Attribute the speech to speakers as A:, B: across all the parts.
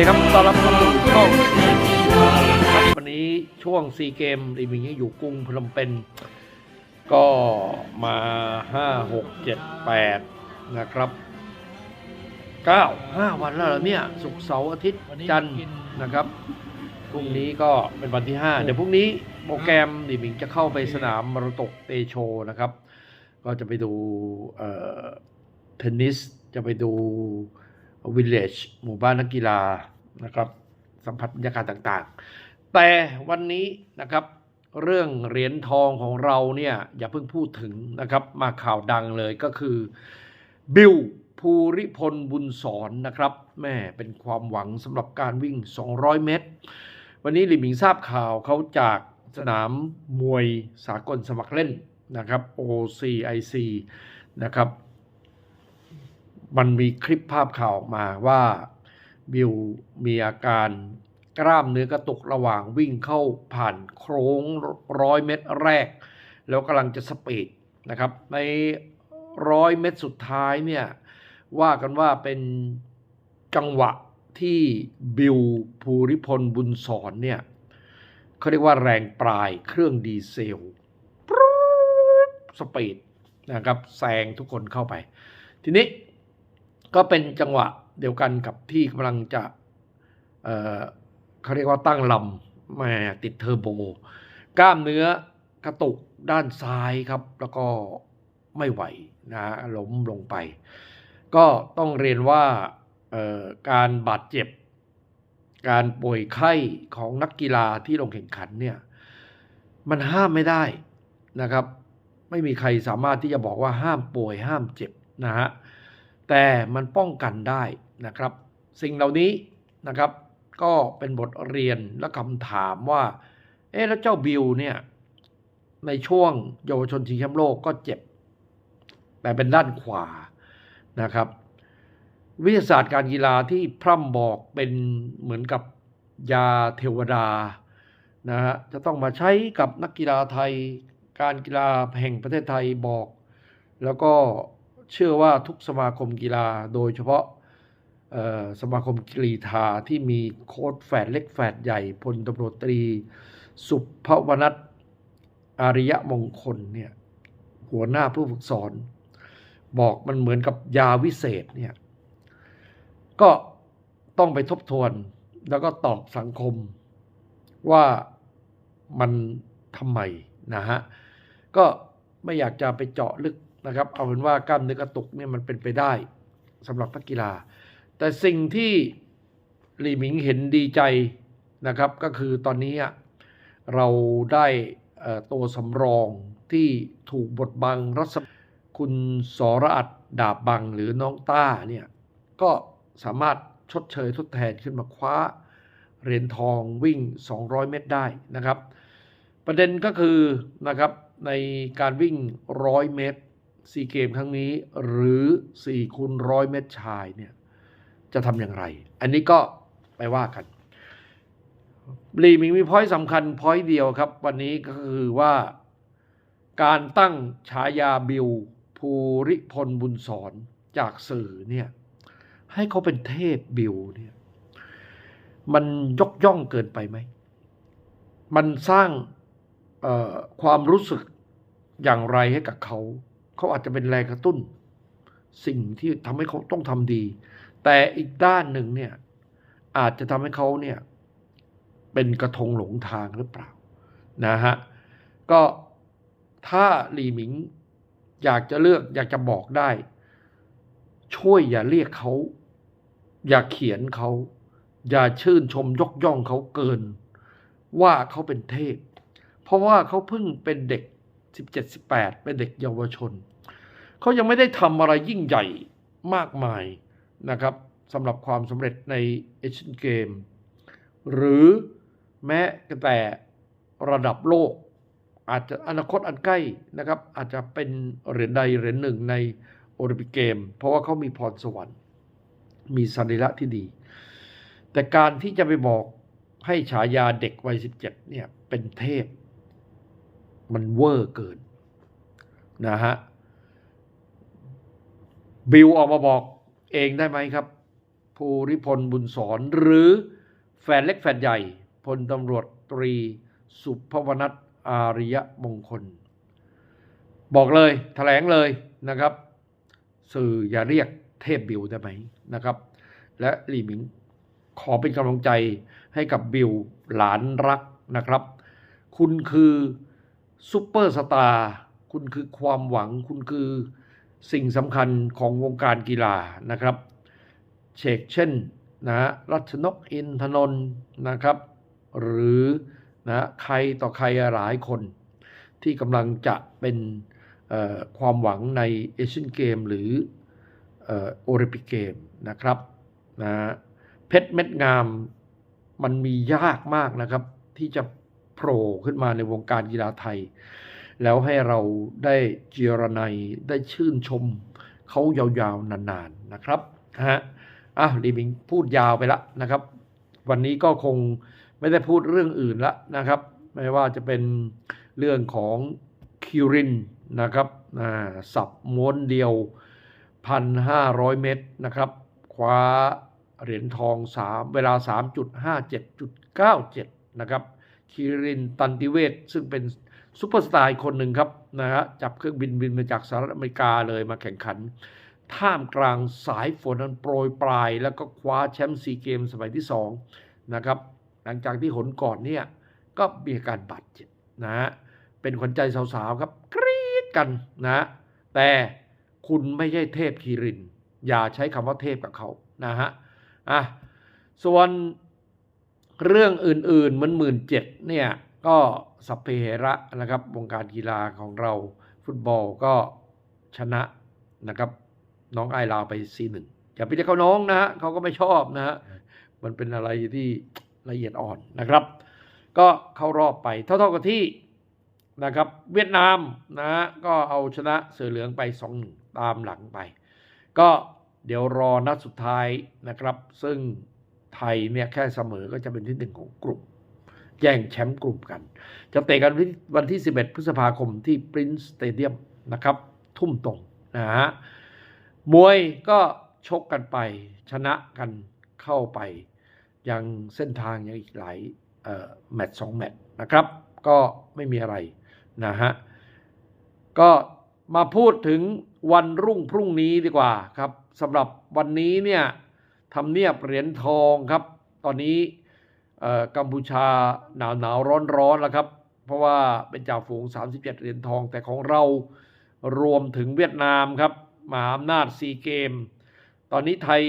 A: วัสดีครับต้อนรับเข้าสู่ช่องวันนี้ช่วงซีเกมรีวิวอยู่กรุงพนมเปญก็มาห้าหกเจ็ดแปดนะครับเก้าห้าวันแล้วเหรอเนี่ยศุกร์เสาร์อาทิตย์จันทร์นะครับพรุ่งนี้ก็เป็นวันที่ห้าเดี๋ยวพรุ่งนี้โปรแกรมรีวิวจะเข้าไปสนามมรตกเตโชนะครับ ก็จะไปดูเทนนิสจะไปดู วิลเลจหมู่บ้านนักกีฬานะครับ สัมผัสบรรยากาศต่างๆ แต่วันนี้นะครับเรื่องเหรียญทองของเราเนี่ยอย่าเพิ่งพูดถึงนะครับ มาข่าวดังเลยก็คือ บิลภูริพลบุญสอนนะครับแม่เป็นความหวังสำหรับการวิ่ง 200 เมตร วันนี้หลิมหมิงทราบข่าวเขาจากสนามมวยสากลสมัครเล่นนะครับ OCIC นะครับ มันมีคลิปภาพข่าวออกมาว่าบิลมีอาการกล้ามเนื้อกระตุกระหว่างวิ่งเข้าผ่านโค้งร้อยเมตรแรก แล้วกำลังจะสปีดนะครับ ในร้อยเมตรสุดท้ายเนี่ยว่ากันว่าเป็นจังหวะที่บิลภูริพลบุญสอนเนี่ยเขาเรียกว่าแรงปลายเครื่องดีเซลสปีดนะครับแซงทุกคนเข้าไป ทีนี้ ก็เป็นจังหวะเดียวกันกับที่กำลังจะเอ่อเขาเรียกว่าตั้งลำแม่ติดเทอร์โบ กล้ามเนื้อกระตุกด้านซ้ายครับ แล้วก็ไม่ไหวนะล้มลงไป ก็ต้องเรียนว่าเอ่อการบาดเจ็บ การป่วยไข้ของนักกีฬาที่ลงแข่งขันเนี่ยมันห้ามไม่ได้นะครับ ไม่มีใครสามารถที่จะบอกว่าห้ามป่วยห้ามเจ็บนะฮะ แต่มันป้องกันได้นะครับ สิ่งเหล่านี้นะครับก็เป็นบทเรียนและคำถามว่า เอ๊ะแล้วเจ้าบิลเนี่ย ในช่วงเยาวชนชิงแชมป์โลกก็เจ็บ แต่เป็นด้านขวานะครับ วิทยาศาสตร์การกีฬาที่พร่ำบอกเป็นเหมือนกับยาเทวดานะฮะจะต้องมาใช้กับนักกีฬาไทย การกีฬาแห่งประเทศไทยบอก แล้วก็ เชื่อว่าทุกสมาคมกีฬาโดยเฉพาะสมาคมกรีธาที่มีโค้ดแฝดเล็กแฝดใหญ่พลตำรวจตรี สุภวนัทอาริยมงคลเนี่ยหัวหน้าผู้ฝึกสอน บอกมันเหมือนกับยาวิเศษเนี่ยก็ต้องไปทบทวนแล้วก็ตอบสังคมว่ามันทำไมนะฮะ ก็ไม่อยากจะไปเจาะลึก นะครับ เอาเป็นว่ากล้ามเนื้อกระตุกเนี่ยมันเป็นไปได้สำหรับนักกีฬา แต่สิ่งที่หลีหมิงเห็นดีใจนะครับก็คือตอนนี้เราได้ตัวสำรองที่ถูกบทบังรัศมคุณสรอัดดาบบังหรือน้องต้าเนี่ยก็สามารถชดเชยทดแทนขึ้นมาคว้าเหรียญทองวิ่ง 200 เมตรได้นะครับ ประเด็นก็คือนะครับในการวิ่ง 100 เมตร ซีเกมครั้งนี้หรือ4คูณ100เมตรชายเนี่ยจะทำอย่างไร อันนี้ก็ไปว่ากันลีมิงมีพอยต์สำคัญพอยต์เดียวครับ วันนี้ก็คือว่าการตั้งฉายาบิลภูริพลบุญสอนจากสื่อเนี่ยให้เขาเป็นเทพบิลเนี่ยมันยกย่องเกินไปไหม มันสร้างความรู้สึกอย่างไรให้กับเขา เขาอาจจะเป็นแรงกระตุ้น สิ่งที่ทำให้เขาต้องทำดี แต่อีกด้านหนึ่งเนี่ยอาจจะทำให้เขาเนี่ยเป็นกระทงหลงทางหรือเปล่านะฮะก็ถ้าหลีหมิงอยากจะเลือกอยากจะบอกได้ ช่วยอย่าเรียกเขา อย่าเขียนเขา อย่าชื่นชมยกย่องเขาเกิน ว่าเขาเป็นเทพ เพราะว่าเขาเพิ่งเป็นเด็ก 17-18 เป็นเด็กเยาวชน เขายังไม่ได้ทำอะไรยิ่งใหญ่มากมายนะครับสำหรับความสำเร็จในเอเชียนเกมหรือแม้แต่ระดับโลก อาจจะอนาคตอันใกล้นะครับ อาจจะเป็นเหรียญใดเหรียญหนึ่งในโอลิมปิกเกม เพราะว่าเขามีพรสวรรค์ มีสรีระที่ดี แต่การที่จะไปบอกให้ฉายาเด็กวัย 17 เนี่ย เป็นเทพ มันเวอร์เกินนะฮะ บิลออกมาบอกเองได้ไหมครับ ภูริพลบุญสอนหรือแฟนเล็กแฟนใหญ่พลตำรวจตรีสุภวนัทอาริยมงคล บอกเลยแถลงเลยนะครับ สื่ออย่าเรียกเทพบิวได้ไหมนะครับ และหลีหมิงขอเป็นกำลังใจให้กับบิวหลานรักนะครับ คุณคือซูเปอร์สตาร์คุณคือความหวังคุณคือ สิ่งสำคัญของวงการกีฬานะครับเชกเช่นนะฮะรัชนกอินทนนท์นะครับ หรือนะใครต่อใครหลายคน ที่กำลังจะเป็นความหวังในเอเชียนเกมหรือเอ่อโอลิมปิกเกมนะครับนะเพชรเม็ดงามมันมียากมากนะครับ ที่จะโผล่ขึ้นมาในวงการกีฬาไทย แล้วให้เราได้เจียรนัยได้ชื่นชมเขายาวๆ นานๆนะครับนะฮะอะลีบิงพูดยาวไปละนะครับ วันนี้ก็คงไม่ได้พูดเรื่องอื่นละนะครับ ไม่ว่าจะเป็นเรื่องของคิรินนะครับอ่าสับม้วนเดียว 1,500 เมตรนะครับ คว้าเหรียญทอง 3 เวลา 3.57.97 นะครับคิรินตันติเวศซึ่งเป็น ซูเปอร์สตาร์คนหนึ่งครับนะฮะจับเครื่องบินบินมาจากสหรัฐอเมริกาเลยมาแข่งขัน ท่ามกลางสายฝนนั้นโปรยปลาย แล้วก็คว้าแชมป์ซีเกมสมัยที่2นะครับหลังจากที่หนก่อนเนี่ยก็มีอาการบาดเจ็บนะฮะเป็นขวัญใจสาวๆครับกรี๊ดกันนะฮะแต่คุณไม่ใช่เทพคีริน อย่าใช้คำว่าเทพกับเขานะฮะอะส่วนเรื่องอื่นๆมือนหมื่นเจ็ดเนี่ยก็ สัพเพเหระนะครับวงการกีฬาของเราฟุตบอลก็ชนะนะครับน้องไอลาวไป 4-1 อย่าไปเรียกเขาน้องนะฮะเขาก็ไม่ชอบนะฮะมันเป็นอะไรที่ละเอียดอ่อนนะครับ ก็เข้ารอบไปเท่าๆกับที่นะครับเวียดนามนะฮะก็เอาชนะเสือเหลืองไป 2-1 ตามหลังไป ก็เดี๋ยวรอนัดสุดท้ายนะครับ ซึ่งไทยเนี่ยแค่เสมอก็จะเป็นที่หนึ่งของกลุ่ม แย่งแชมป์กลุ่มกัน จะเตะกันวันที่ 11 พฤษภาคมที่ Prince Stadium นะครับ ทุ่มตรงนะฮะมวยก็ชกกันไปชนะกันเข้าไป ยังเส้นทางยังอีกหลายแมตช์สองแมตช์นะครับ ก็ไม่มีอะไรนะฮะก็มาพูดถึงวันรุ่งพรุ่งนี้ดีกว่าครับสำหรับวันนี้เนี่ยทำเนียบเหรียญทองครับ ตอนนี้ กัมพูชาหนาวหนาวร้อนร้อนแล้วครับ เพราะว่าเป็นจ่าฝูง 37 เหรียญทองแต่ของเรารวมถึงเวียดนามครับมหาอำนาจซีเกม ตอนนี้ไทย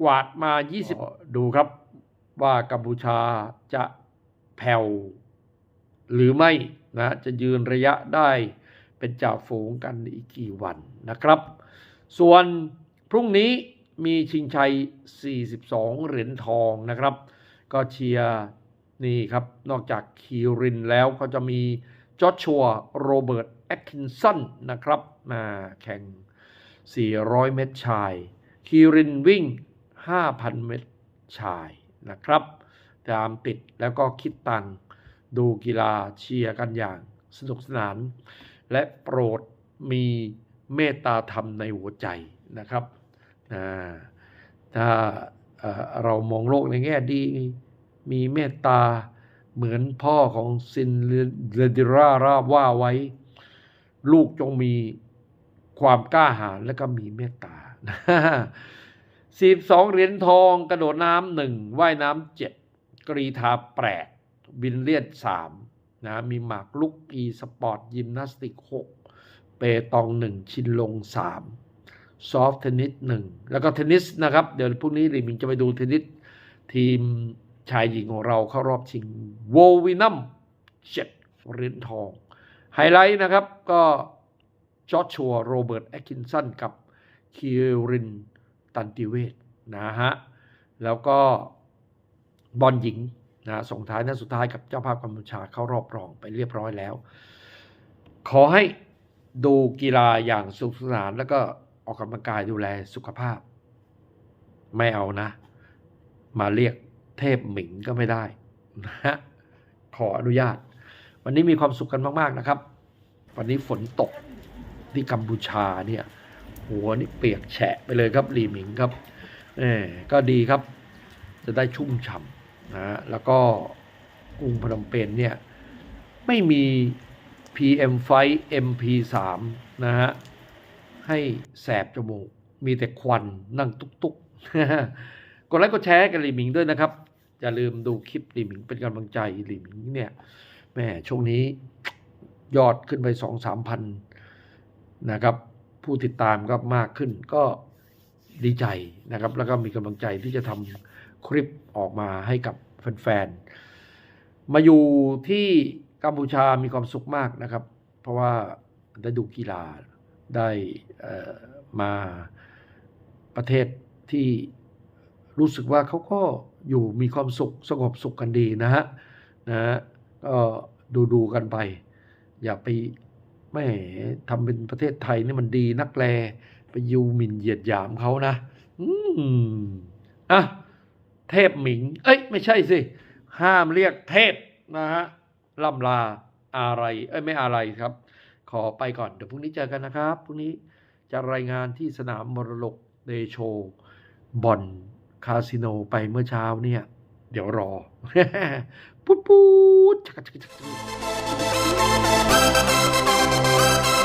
A: กวาดมา 20 ดูครับว่ากัมพูชาจะแผ่วหรือไม่นะจะยืนระยะได้เป็นจ่าฝูงกันอีกกี่วันนะครับ ส่วนพรุ่งนี้มีชิงชัย 42 เหรียญทองนะครับ ก็เชียร์นี่ครับ นอกจากคีรินแล้วก็จะมีจอชัวโรเบิร์ตแอคคินสันนะครับมาแข่ง 400 เมตรชาย คีรินวิ่ง 5,000 เมตรชายนะครับ ตามติดแล้วก็คิดตังค์ดูกีฬาเชียร์กันอย่างสนุกสนาน และโปรดมีเมตตาธรรมในหัวใจนะครับถ้า เรามองโลกในแง่ดี มีเมตตาเหมือนพ่อของซินเรดิราราว่าไว้ ลูกจงมีความกล้าหาญและก็มีเมตตาสิบสองเหรียญทองกระโดดน้ำหนึ่งว่ายน้ำเจ็ดกรีธาแปดบินเลียดสามนะมีหมากลุกอีสปอร์ตยิมนาสติกหกเปตองหนึ่งชินลงสาม ซอฟต์เทนนิสหนึ่งแล้วก็เทนนิสนะครับ เดี๋ยวพรุ่งนี้ริมิงจะไปดูเทนนิสทีมชายหญิงของเราเข้ารอบชิงโววินัมเจ็ดเหรียญทอง ไฮไลท์นะครับก็จอชัวโรเบิร์ตแอคินสันกับคิรินตันติเวศนะฮะ แล้วก็บอลหญิงนะส่งท้ายนัดสุดท้ายกับเจ้าภาพกัมพูชาเข้ารอบรองไปเรียบร้อยแล้ว ขอให้ดูกีฬาอย่างสนุกสนานแล้วก็ ออกกำลังกายดูแลสุขภาพ ไม่เอานะ มาเรียกเทพหมิงก็ไม่ได้นะฮะขออนุญาต วันนี้มีความสุขกันมาก ๆ นะครับ วันนี้ฝนตกที่กัมพูชาเนี่ย หัวนี่เปียกแฉะไปเลยครับหลีหมิงครับเออก็ดีครับ จะได้ชุ่มฉ่ำนะฮะแล้วก็กรุงพนมเปญเนี่ย ไม่มี PM ไฟ MP3 นะฮะ ให้แสบจมูก มีแต่ควันนั่งตุกๆกดไลค์กดแชร์กันลีหมิงด้วยนะครับ อย่าลืมดูคลิปลีหมิงเป็นกำลังใจลีหมิงเนี่ยแม่ช่วงนี้ยอดขึ้นไปสองสามพันนะครับ ผู้ติดตามก็มากขึ้นก็ดีใจนะครับ แล้วก็มีกำลังใจที่จะทำคลิปออกมาให้กับแฟนๆ มาอยู่ที่กัมพูชามีความสุขมากนะครับ เพราะว่าได้ดูกีฬา ได้มาประเทศที่รู้สึกว่าเขาก็อยู่มีความสุขสงบสุขกันดีนะฮะนะฮะก็ดูดูกันไป อย่าไปไม่ทำเป็นประเทศไทยนี่มันดีนักแลไปยูหมิ่นเหยียดหยามเขานะ อืมอะเทพหมิง เอ้ย ไม่ใช่สิ ห้ามเรียกเทพนะฮะล่ำลาอะไร เอ้ย ไม่อะไรครับ ขอไปก่อนเดี๋ยวพรุ่งนี้เจอกันนะครับพรุ่งนี้จะรายงานที่สนามมรดกเดโชบอนคาสิโนไปเมื่อเช้าเนี่ย เดี๋ยวรอ ปุ๊ดปุ๊ดชักกะชักชัก